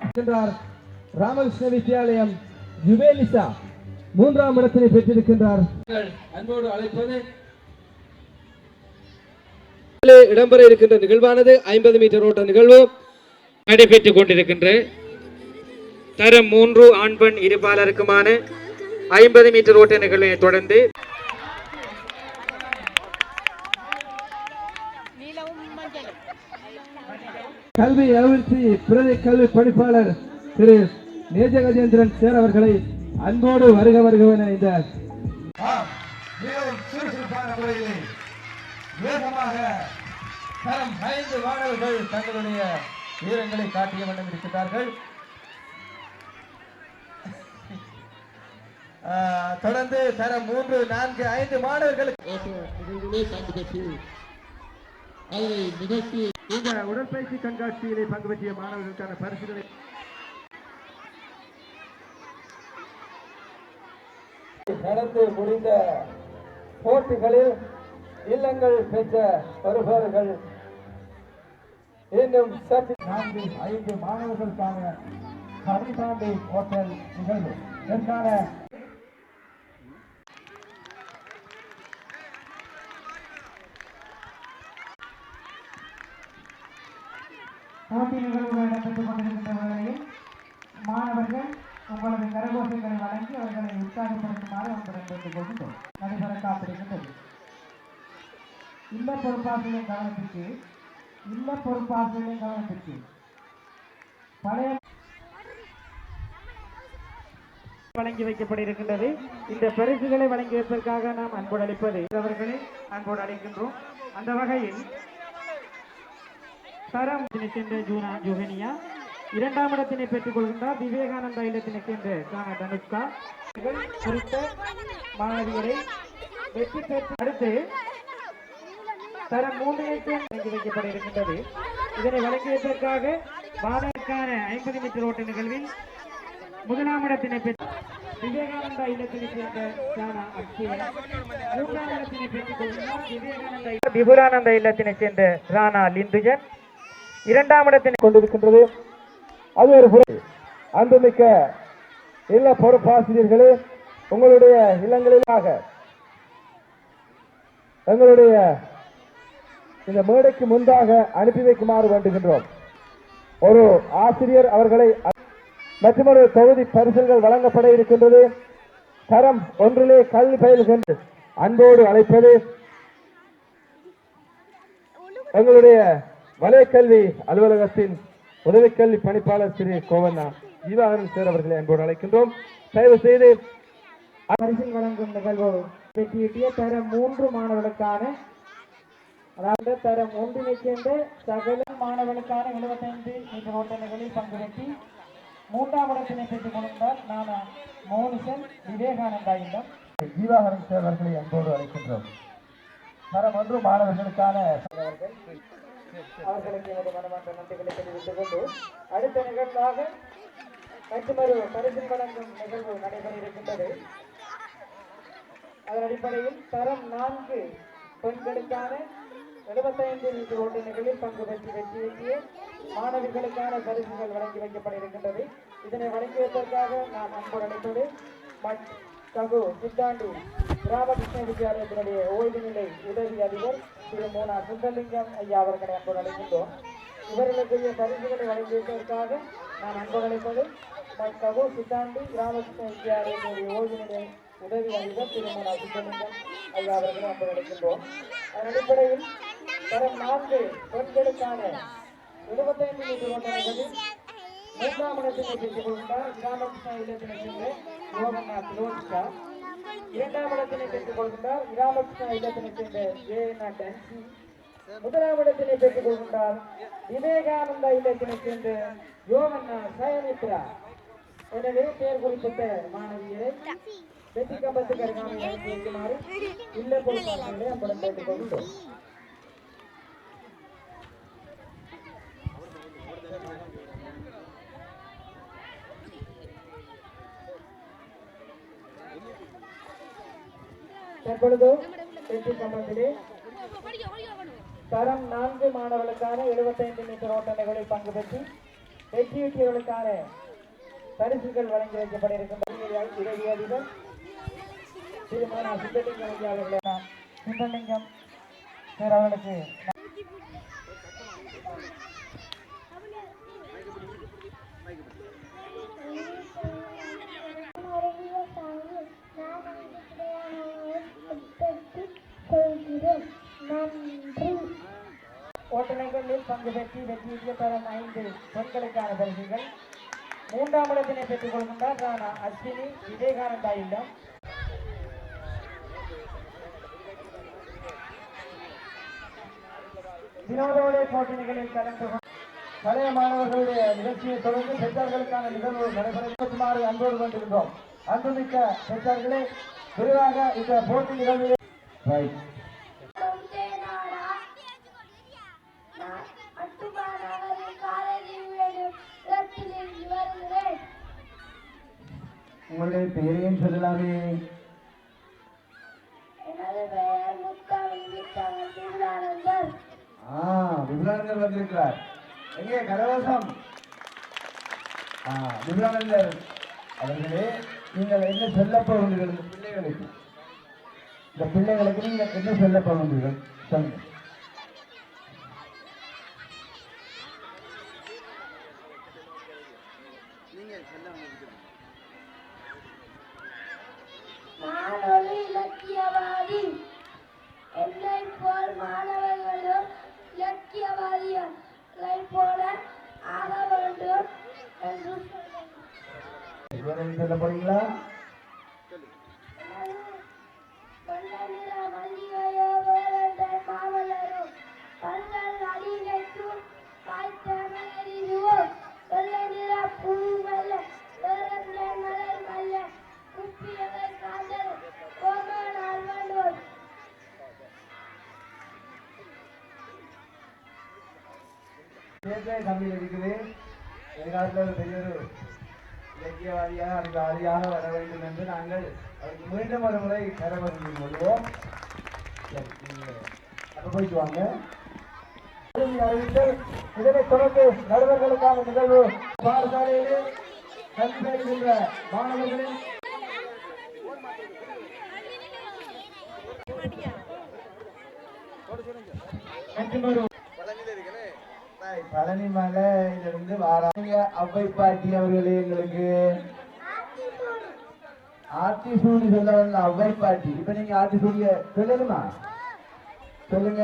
இருக்கின்றார் ராமகிருஷ்ண வித்யாலயம் யுவேலிசா மூன்றாம் இடத்தினை பெற்றிருக்கின்றார். அன்போடு அழைப்பது. இடம்பெற இருக்கின்ற நிகழ்வானது ஐம்பது மீட்டர் ஓட்ட நிகழ்வு நடைபெற்றுக் கொண்டிருக்கின்ற தரம் மூன்று ஆண் பெண் இருபாலருக்குமான ஐம்பது மீட்டர் ஓட்ட நிகழ்வை தொடர்ந்து கல்வி அபிவிருத்தி பிரதி கல்வி பணிப்பாளர் திரு நேஜகஜேந்திரன் சேர் அவர்களை அன்போடு வருக வருகவென இந்த வேகமாக தரம் ஐந்து மாணவர்கள் தங்களுடைய வீரங்களை காட்டிய வண்ணம் இருக்கிறார்கள் ஆஹ், தொடர்ந்து தரம் மூன்று நான்கு ஐந்து மாணவர்களுக்கு அதனை நிகழ்த்தி இந்த உடற்பயிற்சி கண்காட்சியிலே பங்கு பெற்றிய மாணவர்களுக்கான பரிசுகளை நடந்து முடிந்த போட்டிகளில் இல்லங்கள் பெற்ற வருபவர்கள் இன்னும் சற்று நான்கு ஐந்து மாணவர்களுக்கான கவிதாண்டி ஹோட்டல் நிகழ்வு. இதற்கான போட்டி நிகழ்வுகள் இடம்பெற்றுக் கொண்டிருக்கின்ற வேளையில் மாணவர்கள் உங்களது கரகோசைகளை வழங்கி அவர்களை உற்சாகப்படுத்துமாறு உங்களுடன் கேட்டுக் கொள்கின்றோம். நடைபெற காத்திருக்கின்றது. இல்ல பொறுப்பாசிரியர் கவனத்திற்கு இல்ல பொறுப்பாசிரியர் கவனத்திற்கு. பழைய வழங்கி வைக்கப்பட்டிருக்கின்றது. இந்த பரிசுகளை வழங்கி வைப்பதற்காக நாம் அன்போடு அளிப்பது. அவர்களை அன்போடு அளிக்கின்றோம் அந்த வகையில் சரம் சேர்ந்த ஜூனா ஜோகனியா இரண்டாம் இடத்தினை பெற்றுக் கொள்கின்றார் விவேகானந்தா இல்லத்தினை சேர்ந்த கான தனுஷ்கா. குறித்த மாணவியரை வெற்றி பெற்று அடுத்து தரம் மூன்றிற்கு வழங்கி வைக்கப்பட இருக்கின்றது. இதனை வழங்கியதற்காக மாணவருக்கான ஐம்பது மீட்டர் ஓட்ட நிகழ்வில் முதலாம் இடத்தினை பெற்று விவேகானந்தா இல்லத்தினை சேர்ந்த ஜானா அக்ஷய. மூன்றாம் இடத்தினை பெற்றுக் கொள்கின்றார் விவேகானந்தா இல்ல- விபுரானந்தா இல்லத்தினை சேர்ந்த ராணா லிந்துஜன். இரண்டாம் இடத்தினை கொண்டிருக்கின்றது. அது ஒரு புறம் அன்புமிக்க இல்ல பொறுப்பாசிரியர்களே உங்களுடைய இல்லங்களிலாக எங்களுடைய இந்த மேடைக்கு முன்பாக அனுப்பி வைக்குமாறு வேண்டுகின்றோம். ஒரு ஆசிரியர் அவர்களை மற்றொரு தொகுதி பரிசுகள் வழங்கப்பட இருக்கின்றது. தரம் ஒன்றிலே கல்வி பயில்கின்ற அன்போடு அழைப்பது. எங்களுடைய வலயக்கல்வி அலுவலகத்தின் உதவி கல்வி பணிப்பாளர் திரு கோவண்ணா ஜீவாகரன் சார் அவர்களை அன்போடு அழைக்கின்றோம். தயவு செய்து பரிசில் வழங்கும் நிகழ்வு வெற்றியிட்டிய தரம் மூன்று மாணவர்களுக்கான அதாவது தரம் ஒன்றினை சேர்ந்த சகல மாணவர்களுக்கான எழுபத்தைந்து என்ற ஓட்ட பங்கு பெற்றி மூன்றாம் இடத்தினை பெற்றுக் கொண்டார் நான் மோனிசன் விவேகானந்தா இடம் ஜீவாகரன் சார் அவர்களை அன்போடு அழைக்கின்றோம். தரம் ஒன்று மாணவர்களுக்கான அவர்களுக்கு எனது மனமார்ந்த நன்றிகளை தெரிவித்துக் கொண்டு அடுத்த நிகழ்வாக மற்றொரு பரிசு வழங்கும் நிகழ்வு நடைபெற இருக்கின்றது. அதன் அடிப்படையில் தரம் நான்கு பெண்களுக்கான எழுபத்தைந்து மீட்டர் ஓட்ட நிகழ்வில் பங்கு பெற்று வெற்றி வெற்றிய மாணவிகளுக்கான பரிசுகள் வழங்கி வைக்கப்பட இருக்கின்றது. இதனை வழங்கி வைப்பதற்காக நான் அன்போடு அழைப்பது மட் தகு சித்தாண்டி ராமகிருஷ்ண வித்யாலயத்தினுடைய ஓய்வு நிலை உதவி அதிபர் திரு மோனா சுந்தரலிங்கம் ஐயா அவர்களை அன்போடு அழைக்கின்றோம். இவர்களுக்குரிய பரிசுகளை வழங்கியதற்காக நான் அன்போடு அழைப்பது மட் சித்தாண்டி ராமகிருஷ்ண வித்யாலயத்தினுடைய ஓய்வு உதவி அதிபர் திரு மோனா சுந்தரலிங்கம் ஐயா அவர்களை அன்போடு அழைக்கின்றோம். அதன் அடிப்படையில் தரம் நான்கு பெண்களுக்கான எழுபத்தைந்து மீட்டர் ஓட்டங்களில் மூன்றாம் இடத்தினை பெற்றுக் கொண்டார் ராமகிருஷ்ணா இல்லத்தினை சென்று யோகநாத் திலோனிகா இரண்டாம் இடத்தினை பெற்றுக் கொள்கின்றார் இராமகிருஷ்ண இல்லத்தினை சேர்ந்த ஜெயண்ணா டன்சி. முதலாம் இடத்தினை பெற்றுக் கொள்கின்றார் விவேகானந்தா இல்லத்தினை சேர்ந்த யோகண்ணா சயமித்ரா. எனவே பெயர் குறிப்பிட்ட மாணவியரை வெற்றி கம்பத்துக்கு அருகாமை அனுப்பி இல்ல பொறுப்பாளர்களை அப்புறம் பெற்றுக் கொள்கின்றோம். தற்பொழுது வெற்றி கம்பத்திலே தரம் நான்கு மாணவர்களுக்கான 75 மீட்டர் ஓட்ட நிகழ்வில் பங்கு பெற்று வெற்றியீட்டியவர்களுக்கான பரிசுகள் வழங்கி வைக்கப்பட இருக்கின்ற உதவி அதிபர் திருமண சித்தலிங்கம் அவர்களை நாம் சித்தலிங்கம் சார் அவர்களுக்கு ஓட்டணைகளில் பங்கு பெற்று வெற்றியை பெறும் ஐந்து பெண்களுக்கான பரிசுகள். மூன்றாம் இடத்தினை பெற்றுக் கொள்கின்றார் ராணா அஸ்வினி விவேகானந்தா இல்லம் வினோதோடைய போட்டி நிகழ்வில் கலந்து பழைய மாணவர்களுடைய நிகழ்ச்சியை தொடர்ந்து பெற்றார்களுக்கான நிகழ்வு நடைபெறுமாறு அன்போடு கொண்டிருந்தோம். அன்புமிக்க பெற்றார்களே விரிவாக இந்த போட்டி நிகழ்வில் உங்களுடைய பெயரையும் சொல்லலாமே. ஆ விபுலானந்தர் வந்திருக்கிறார். எங்கே? கரவசம். ஆ விபுலானந்தர் அவர்களே நீங்கள் என்ன சொல்ல போகிறீர்கள் இந்த பிள்ளைகளுக்கு. இந்த பிள்ளைகளுக்கு நீங்கள் என்ன சொல்ல போகிறீர்கள் சொல்லுங்க நான் ஒரு இலக்கியவாதி என்னை போல் மாணவர்களும் இலக்கியவாதிகளை போல ஆக வேண்டும் என்று சொன்னேன். சேர்த்தே தமிழ் இருக்குது. எதிர்காலத்தில் ஒரு பெரிய ஒரு இலக்கியவாதியாக அறிவாளியாக வர வேண்டும் என்று நாங்கள் அவருக்கு மீண்டும் ஒரு முறை பெற கொள்வோம். சரி, போயிட்டு வாங்க. அறிவித்து இதனைத் தொடர்ந்து நடுவர்களுக்கான நிகழ்வு பாடசாலையிலே கல்வி பயில்கின்ற மாணவர்களின் பழனி மலையிலிருந்து வாராங்க. அவ்வை பாட்டி அவர்களே எங்களுக்கு ஆத்தி சூடி சொல்ல வரல அவ்வை பாட்டி. இப்ப நீங்க ஆத்தி சூடிய சொல்லணுமா? சொல்லுங்க.